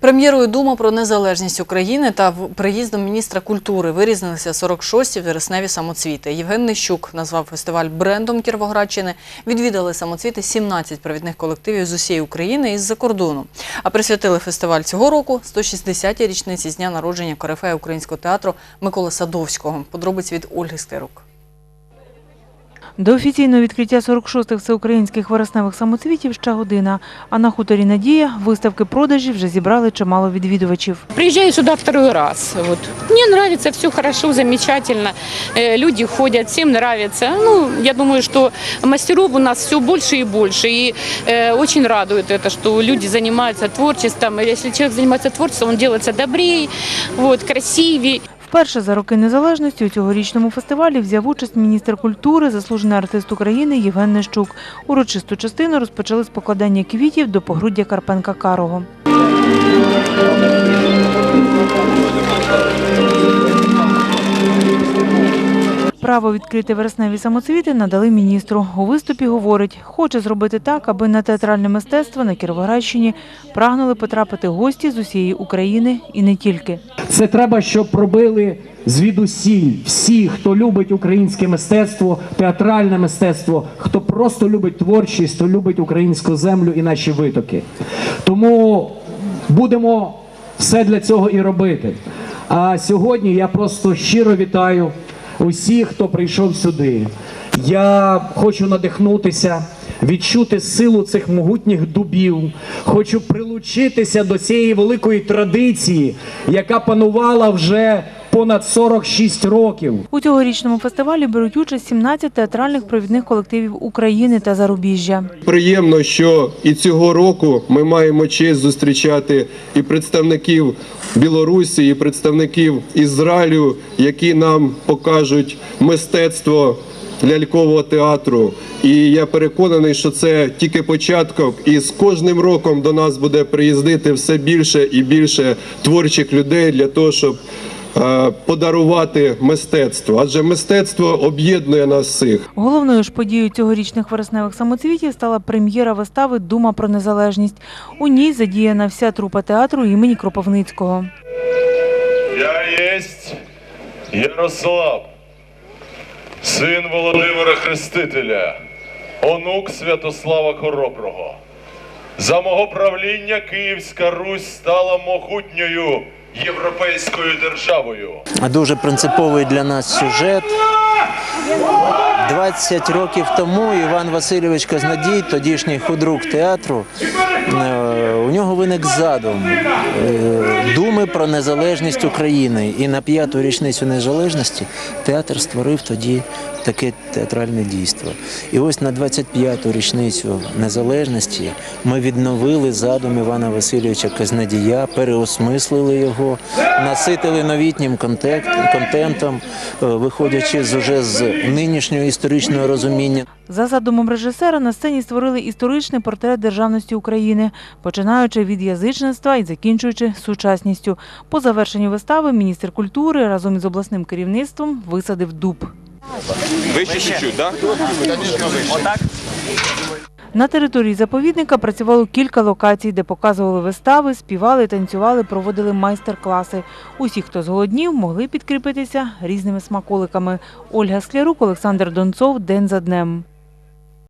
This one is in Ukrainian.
Прем'єрою Дума про незалежність України та приїздом міністра культури вирізнилися 46-ті вересневі самоцвіти. Євген Нищук назвав фестиваль брендом Кіровоградщини. Відвідали самоцвіти 17 провідних колективів з усієї України і з-за кордону. А присвятили фестиваль цього року 160-й річниці з дня народження корифея українського театру Миколи Садовського. Подробиць від Ольги Стерук. До офіційного відкриття 46-х всеукраїнських вересневих самоцвітів ще година. А на хуторі Надія виставки продажі вже зібрали чимало відвідувачів. Приезжаю сюда второй раз. Вот. Мне нравится, все хорошо, замечательно. Э, Люди ходят, всем нравится. Ну, я думаю, что мастеров у нас все больше и больше. И э, очень радует это, что люди занимаются творчеством. И Если человек занимается творчеством, он делается добрее, вот, красивее. Вперше за роки незалежності у цьогорічному фестивалі взяв участь міністр культури, заслужений артист України Євген Нещук. Урочисту частину розпочали з покладання квітів до погруддя Карпенка Карого. Право відкрити вересневі самоцвіти надали міністру. У виступі говорить, хоче зробити так, аби на театральне мистецтво на Кіровоградщині прагнули потрапити гості з усієї України і не тільки. Це треба, щоб робили звідусіль всі, хто любить українське мистецтво, театральне мистецтво, хто просто любить творчість, хто любить українську землю і наші витоки. Тому будемо все для цього і робити. А сьогодні я просто щиро вітаю усіх, хто прийшов сюди. Я хочу надихнутися, відчути силу цих могутніх дубів. Хочу прилучитися до цієї великої традиції, яка панувала вже понад 46 років. У цьогорічному фестивалі беруть участь 17 театральних провідних колективів України та зарубіжжя. Приємно, що і цього року ми маємо честь зустрічати і представників Білорусі, і представників Ізраїлю, які нам покажуть мистецтво лялькового театру. І я переконаний, що це тільки початок, і з кожним роком до нас буде приїздити все більше і більше творчих людей для того, щоб подарувати мистецтво. Адже мистецтво об'єднує нас всіх. Головною ж подією цьогорічних вересневих самоцвітів стала прем'єра вистави Дума про незалежність. У ній задіяна вся трупа театру імені Кропивницького. Я єсть Ярослав, син Володимира Хрестителя, онук Святослава Хороброго. За мого правління Київська Русь стала могутньою європейською державою. дуже принциповий для нас сюжет. 20 років тому Іван Васильович Казнадій, тодішній худрук театру, е, у нього виник задум е, думи про незалежність України. І на п'яту річницю незалежності театр створив тоді таке театральне дійство. І ось на 25-ту річницю незалежності ми відновили задум Івана Васильовича Казнадія, переосмислили його, наситили новітнім контентом, е, виходячи з уже з нинішнього історичного розуміння. За задумом режисера на сцені створили історичний портрет державності України, починаючи від язичництва і закінчуючи сучасністю. По завершенні вистави міністр культури разом із обласним керівництвом висадив дуб. Вище чуть-чуть, так? На території заповідника працювало кілька локацій, де показували вистави, співали, танцювали, проводили майстер-класи. Усі, хто зголоднів, могли підкріпитися різними смаколиками. Ольга Склярук, Олександр Донцов. День за днем.